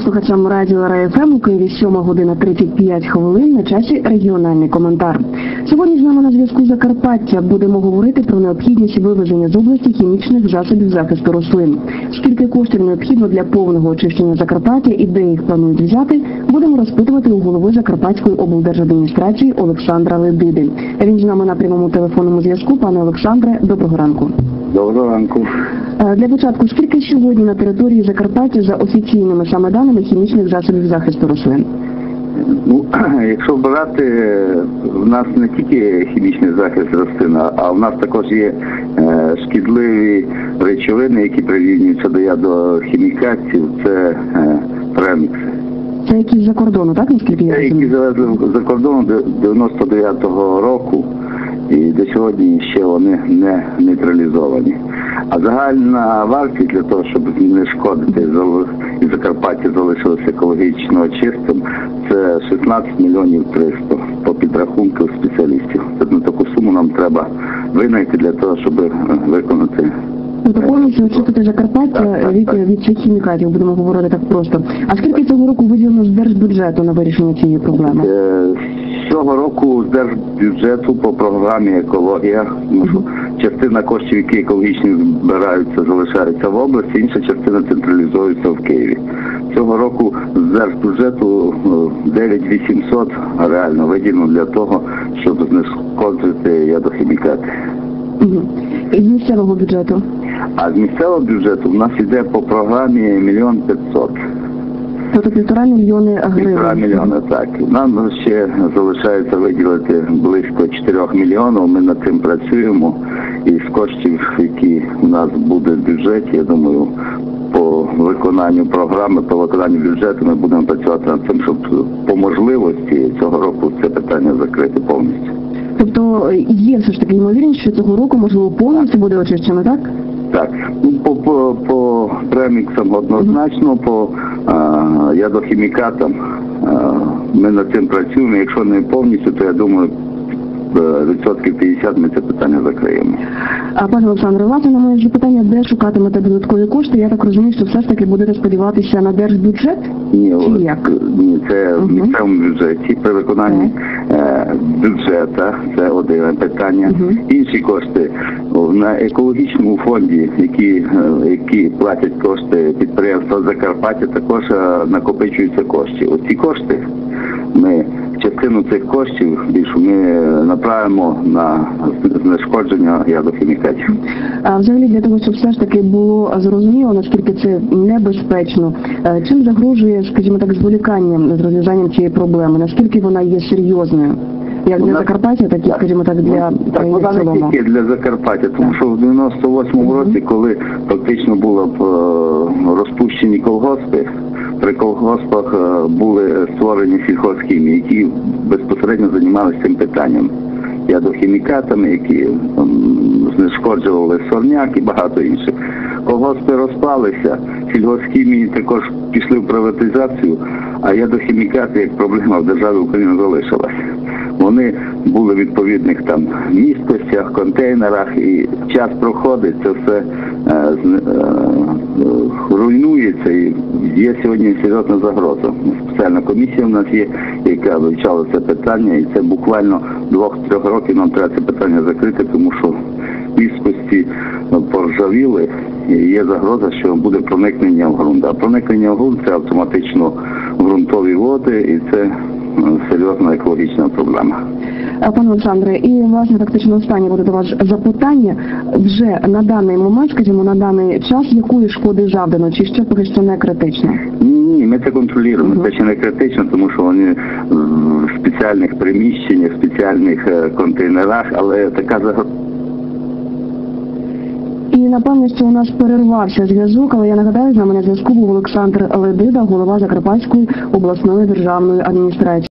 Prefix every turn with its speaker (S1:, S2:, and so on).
S1: слухачам радіо РФМ у Києві 7 година 35 хвилин на часі регіональний коментар. Сьогодні з нами на зв'язку Закарпаття будемо говорити про необхідність вивезення з області хімічних засобів захисту рослин. Скільки коштів необхідно для повного очищення Закарпаття і де їх планують взяти, будемо розпитувати у голови Закарпатської облдержадміністрації Олександра Ледиди. Він з нами на прямому телефонному зв'язку. Пане Олександре, доброго ранку.
S2: Доброго ранку.
S1: Е, Для початку, скільки сьогодні на території Закарпаття за офіційними саме даними хімічних засобів захисту рослин?
S2: Ну, якщо брати, в нас не тільки хімічний захист рослин, а в нас також є е, шкідливі речовини, які прирівнюються до ядохімікатів, це е.
S1: Це якісь за кордону, так наскільки я
S2: Те, які завезли за кордон до 99-го року, і до сьогодні ще вони не нейтралізовані. А загальна вартість для того, щоб не шкодити і Закарпаття залишилося екологічно чистим, це 16 мільйонів 300 по підрахунку спеціалістів. Це на таку суму нам треба винайти для того, щоб е, виконати
S1: Тобто повністю очистити Закарпаття від, від цих хімікатів, будемо говорити так просто. А скільки цього року виділено з держбюджету на вирішення цієї проблеми?
S2: Е, Цього року з держбюджету по програмі екологія ну, що частина коштів, які екологічні збираються, залишаються в області, інша частина централізується в Києві. Цього року з держбюджету е, 9800 реально виділено для того, щоб знешкодити ядохімікати.
S1: Угу. З місцевого бюджету.
S2: А з місцевого бюджету в нас йде по програмі мільйон п'ятсот.
S1: Тобто півтора мільйони
S2: Півтора
S1: гривень.
S2: мільйона, так. Нам ще залишається виділити близько 4 мільйонів. Ми над цим працюємо. І з коштів, які у нас буде в бюджеті, я думаю, по виконанню програми, по виконанню бюджету ми будемо працювати над цим, щоб по можливості цього року це питання закрити повністю.
S1: Тобто є все ж таки ймовірність, що цього року можливо повністю буде очищено, так?
S2: Так, ну по по, по преміксам однозначно, по а, ядохімікатам а, ми над цим працюємо. Якщо не повністю, то я думаю, е, відсотків 50 ми це питання закриємо.
S1: А пане Олександре, власне, на моє запитання, де шукатимете додаткові кошти, я так розумію, що все ж таки будете сподіватися на держбюджет?
S2: Ні,
S1: Чи як?
S2: ні, це в місцевому бюджеті при виконанні е, бюджету, це одне питання. Інші кошти на екологічному фонді, які, е, які платять кошти підприємства Закарпаття, також е, накопичуються кошти. Оці кошти ми частину цих коштів більшу ми е, направимо на знешкодження ядохімікатів.
S1: А взагалі для того, щоб все ж таки було зрозуміло, наскільки це небезпечно, е, чим загрожує, скажімо так, зволікання з розв'язанням цієї проблеми, наскільки вона є серйозною, як для
S2: Вона-
S1: Закарпаття, так і, скажімо так, для
S2: Ну, так, вона не тільки для Закарпаття, тому що в 98-му році, коли фактично було б е, розпущені колгоспи, при колгоспах е, були створені сільхозхімії, які безпосередньо займалися цим питанням. Ядохімікатами, які знешкоджували сорняк і багато інших. Колгоспи розпалися, сільгосхімії також пішли в приватизацію, а ядохімікати як проблема в державі України залишилась. Вони були в відповідних там місткостях, контейнерах, і час проходить, це все е, е, руйнується і є сьогодні серйозна загроза. Спеціальна комісія в нас є, яка вивчала це питання, і це буквально двох-трьох років нам треба це питання закрити, тому що місткості е, поржавіли, і є загроза, що буде проникнення в ґрунт. А проникнення в ґрунт це автоматично ґрунтові води, і це серйозна екологічна проблема.
S1: Пане Олександре, і власне фактично останнє буде до вас запитання. Вже на даний момент, скажімо, на даний час, якої шкоди завдано, чи ще поки що не критично?
S2: Ні, ми це контролюємо. Це ще не критично, тому що вони в спеціальних приміщеннях, в спеціальних е, контейнерах, але така загроза.
S1: Напевно, що у нас перервався зв'язок, але я нагадаю, з нами на зв'язку був Олександр Ледида, голова Закарпатської обласної державної адміністрації.